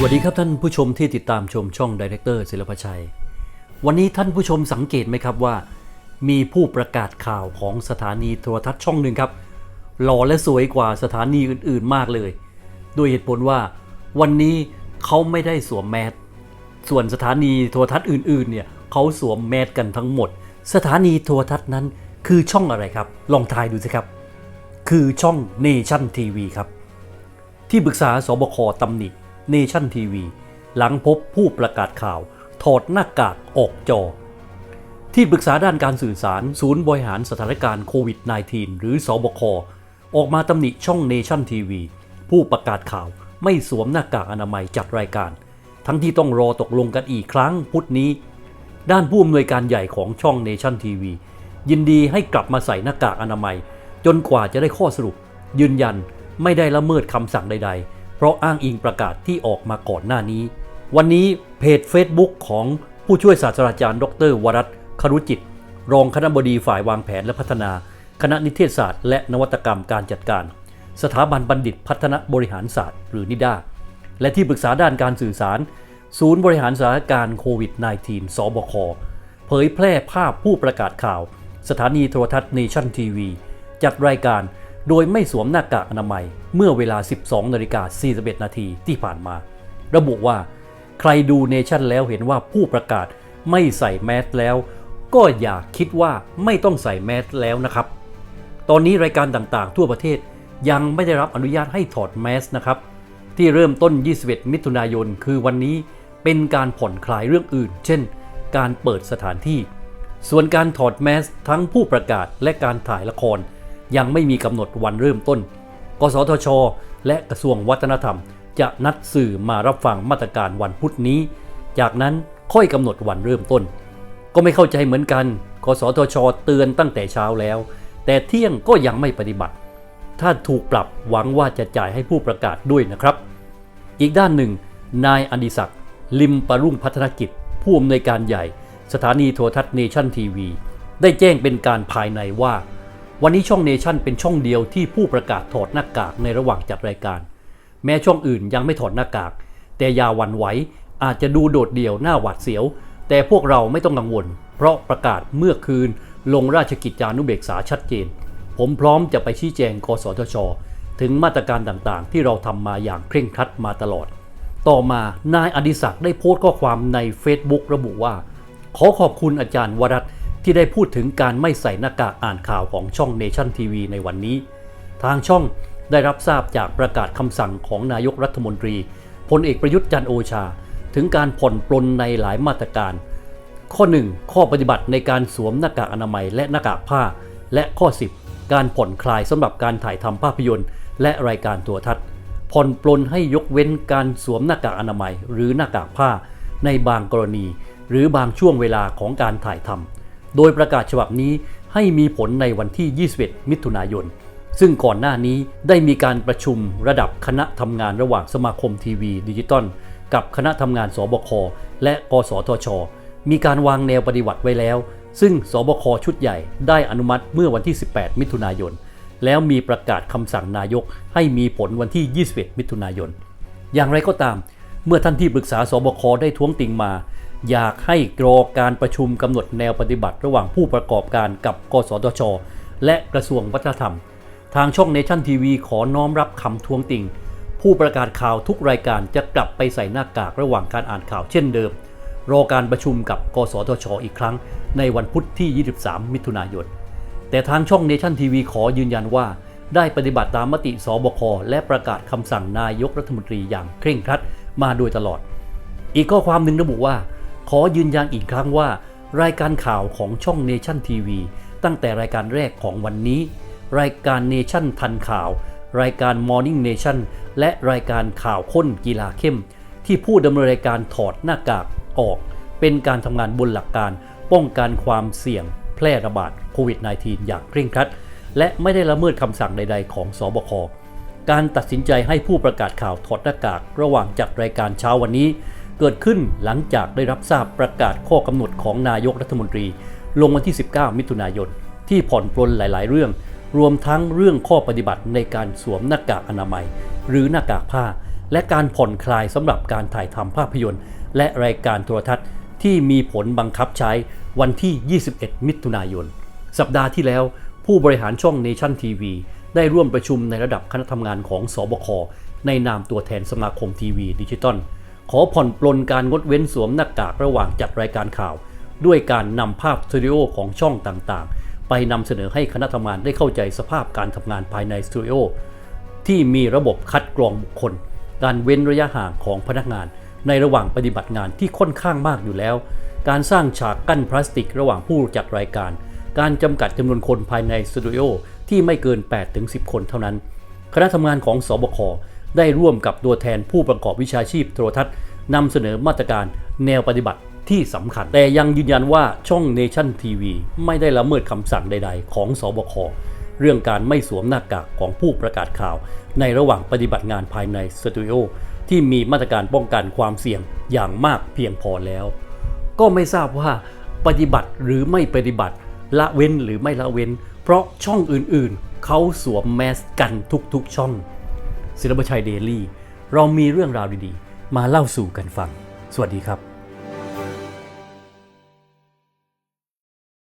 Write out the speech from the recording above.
สวัสดีครับท่านผู้ชมที่ติดตามชมช่องดีเรคเตอร์ศิลปชัย วันนี้ท่านผู้ชมสังเกตไหมครับว่า มีผู้ประกาศข่าวของสถานีโทรทัศน์ช่องหนึ่งครับ หล่อและสวยกว่าสถานีอื่นๆ มากเลย ด้วยเหตุผลว่าวันนี้เขาไม่ได้สวมแมสส่วนสถานีโทรทัศน์อื่นๆเนี่ยเขาสวมแมสกันทั้งหมด สถานีโทรทัศน์นั้นคือช่องอะไรครับ ลองทายดูสิครับ คือช่องเนชั่นทีวีครับ ที่ปรึกษาสบคตำหนิ เนชั่นทีวีหลังพบผู้ประกาศข่าว ถอดหน้ากากออกจอ ที่ปรึกษาด้านการสื่อสารศูนย์บริหารสถานการณ์โควิด -19 หรือสอบคออกมาตำหนิช่องเนชั่นทีวีผู้ประกาศข่าวไม่สวมหน้ากากอนามัยจัดรายการ ทั้งที่ต้องรอตกลงกันอีกครั้งพุธนี้ ด้านผู้อำนวยการใหญ่ของช่องเนชั่นทีวียินดีให้กลับมาใส่หน้ากากอนามัย จนกว่าจะได้ข้อสรุป ยืนยันไม่ได้ละเมิดคำสั่งใด ๆ เพราะอ้างอิงประกาศที่ออกมาก่อนหน้านี้ วันนี้เพจ Facebook ของผู้ช่วยศาสตราจารย์ ดร วรัตครุจิต รองคณบดีฝ่ายวางแผนและพัฒนา คณะนิเทศศาสตร์ และนวัตกรรมการจัดการ สถาบันบัณฑิตพัฒนบริหารศาสตร์ หรือนิด้าและที่ปรึกษาด้านการสื่อสาร ศูนย์บริหารสถานการณ์โควิด -19 สบค เผยแพร่ภาพผู้ประกาศข่าว สถานีโทรทัศน์เนชั่นทีวีจัดรายการ โดยไม่สวมหน้ากากอนามัยเมื่อเวลา 12นาฬิกา41นาทีที่ผ่านมา ระบุว่า ใครดูเนชั่นแล้วเห็นว่าผู้ประกาศไม่ใส่แมสแล้ว ก็อย่าคิดว่าไม่ต้องใส่แมสแล้วนะครับ ตอนนี้รายการต่างๆ ทั่วประเทศยังไม่ได้รับอนุญาตให้ถอดแมสนะครับ ที่เริ่มต้น 21 มิถุนายน คือวันนี้เป็นการผ่อนคลายเรื่องอื่น เช่น การเปิดสถานที่ ส่วนการถอดแมสทั้งผู้ประกาศและการถ่ายละคร ยังไม่มีกำหนดวันเริ่มต้น กสทช และกระทรวงวัฒนธรรม จะนัดสื่อมารับฟังมาตรการวันพุธนี้ จากนั้นค่อยกำหนดวันเริ่มต้น ก็ไม่เข้าใจเหมือนกัน กสทช เตือนตั้งแต่เช้าแล้ว แต่เที่ยงก็ยังไม่ปฏิบัติ ถ้าถูกปรับหวังว่าจะจ่ายให้ผู้ประกาศด้วยนะครับ อีกด้านหนึ่ง นายอดิศักดิ์ลิมปรุ่งพัฒนกิจ ผู้อำนวยการใหญ่ สถานีโทรทัศน์เนชั่นทีวีได้แจ้งเป็นการภายในว่า วันนี้ช่องเนชั่นเป็นช่องเดียวที่ผู้ประกาศถอดหน้ากากในระหว่างจัดรายการ แม้ช่องอื่นยังไม่ถอดหน้ากาก แต่ยาวันไหวอาจจะดูโดดเดี่ยวหน้าหวาดเสียว แต่พวกเราไม่ต้องกังวล เพราะประกาศเมื่อคืนลงราชกิจจานุเบกษาชัดเจน ผมพร้อมจะไปชี้แจงกสทช ถึงมาตรการต่างๆ ที่เราทำมาอย่างเคร่งครัดมาตลอด ต่อมานายอดิศักดิ์ได้โพสต์ข้อความใน Facebook ระบุว่า ขอขอบคุณอาจารย์วรัตน์ ที่ได้พูดถึงการไม่ใส่หน้ากากอ่านข่าวของช่องเนชั่นทีวีในวันนี้ ทางช่องได้รับทราบจากประกาศคำสั่งของนายกรัฐมนตรีพลเอกประยุทธ์จันโอชา ถึงการผ่อนปลนในหลายมาตรการ ข้อ 1 ข้อปฏิบัติในการสวมหน้ากากอนามัยและหน้ากากผ้า และข้อ 10 การผ่อนคลายสำหรับการถ่ายทำภาพยนตร์ และรายการตัวทัศน์ผ่อนปลนให้ยกเว้นการสวมหน้ากากอนามัย หรือหน้ากากผ้า ในบางกรณี หรือบางช่วงเวลาของการถ่ายทำ โดยประกาศฉบับนี้ให้มีผลในวันที่ 21 มิถุนายน ซึ่งก่อนหน้านี้ได้มีการประชุมระดับคณะทำงานระหว่างสมาคมทีวีดิจิตอลกับคณะทำงานสบค และกสทช มีการวางแนวปฏิบัติไว้แล้ว ซึ่งสบคชุดใหญ่ได้อนุมัติเมื่อวันที่ 18 มิถุนายน แล้วมีประกาศคำสั่งนายกให้มีผลวันที่ 21 มิถุนายน อย่างไรก็ตาม เมื่อท่านที่ปรึกษาสบคได้ท้วงติงมา อยากให้รอการประชุมกำหนดแนวปฏิบัติระหว่างผู้ประกอบการกับ กสทช และกระทรวงวัฒนธรรม ทางช่องเนชั่นทีวีขอน้อมรับคำท้วงติง ผู้ประกาศข่าวทุกรายการจะกลับไปใส่หน้ากากระหว่างการอ่านข่าวเช่นเดิม รอการประชุมกับ กสทช อีกครั้ง ในวันพุธที่ 23 มิถุนายน แต่ทางช่องเนชั่นทีวีขอยืนยันว่า ได้ปฏิบัติตามมติสบค และประกาศคำสั่งนายกรัฐมนตรีอย่างเคร่งครัดมาโดยตลอด อีกข้อความหนึ่งระบุว่า ขอยืนยันอีกครั้งว่า รายการข่าวของช่องเนชั่นทีวีตั้งแต่รายการแรกของวันนี้ รายการเนชั่นทันข่าว รายการ Morning Nation และรายการข่าวข้นกีฬาเข้ม ที่ผู้ดำเนินรายการถอดหน้ากากออก เป็นการทำงานบนหลักการป้องกันความเสี่ยงแพร่ระบาดโควิด -19 อย่างเคร่งครัด และไม่ได้ละเมิดคำสั่งใดๆ ของสบคการตัดสินใจให้ผู้ประกาศข่าวถอดหน้ากาก ระหว่างจัดรายการเช้าวันนี้ เกิดขึ้นหลังจากได้รับทราบประกาศข้อกำหนดของนายกรัฐมนตรี ลงวันที่ 19 มิถุนายน ที่ผ่อนปลนหลาย ๆ เรื่อง รวมทั้งเรื่องข้อปฏิบัติในการสวมหน้ากากอนามัย หรือหน้ากากผ้า และการผ่อนคลายสำหรับการถ่ายทำภาพยนตร์ และรายการโทรทัศน์ ที่มีผลบังคับใช้วันที่ 21 มิถุนายน สัปดาห์ที่แล้ว ผู้บริหารช่องเนชั่นทีวีได้ร่วมประชุมในระดับคณะทำงานของสบคในนามตัวแทนสมาคมทีวีดิจิตอล ขอผ่อนปลนการงดเว้นสวมหน้ากากระหว่างจัดรายการข่าว ด้วยการนำภาพสตูดิโอของช่องต่างๆ ไปนำเสนอให้คณะทำงานได้เข้าใจสภาพการทำงานภายในสตูดิโอที่มีระบบคัดกรองบุคคล การเว้นระยะห่างของพนักงาน ในระหว่างปฏิบัติงานที่ค่อนข้างมากอยู่แล้ว การสร้างฉากกั้นพลาสติกระหว่างผู้จัดรายการ การจำกัดจำนวนคนภายในสตูดิโอที่ไม่เกิน 8-10 คนเท่านั้น คณะทำงานของสบค ได้ร่วมกับตัวแทนผู้ประกอบวิชาชีพโทรทัศน์นำเสนอมาตรการแนวปฏิบัติที่สำคัญ แต่ยังยืนยันว่าช่อง Nation TV ไม่ได้ละเมิดคำสั่งใด ๆ ของสบคเรื่องการไม่สวมหน้ากากของผู้ประกาศข่าว ในระหว่างปฏิบัติงานภายในสตูดิโอที่มีมาตรการป้องกันความเสี่ยงอย่างมากเพียงพอแล้ว ก็ไม่ทราบว่าปฏิบัติหรือไม่ปฏิบัติ ละเว้นหรือไม่ละเว้น เพราะช่องอื่นๆ เขาสวมแมสกันทุกๆช่อง ศิลปชัยเดลี่ เรามีเรื่องราวดีๆ มาเล่าสู่กันฟัง สวัสดีครับ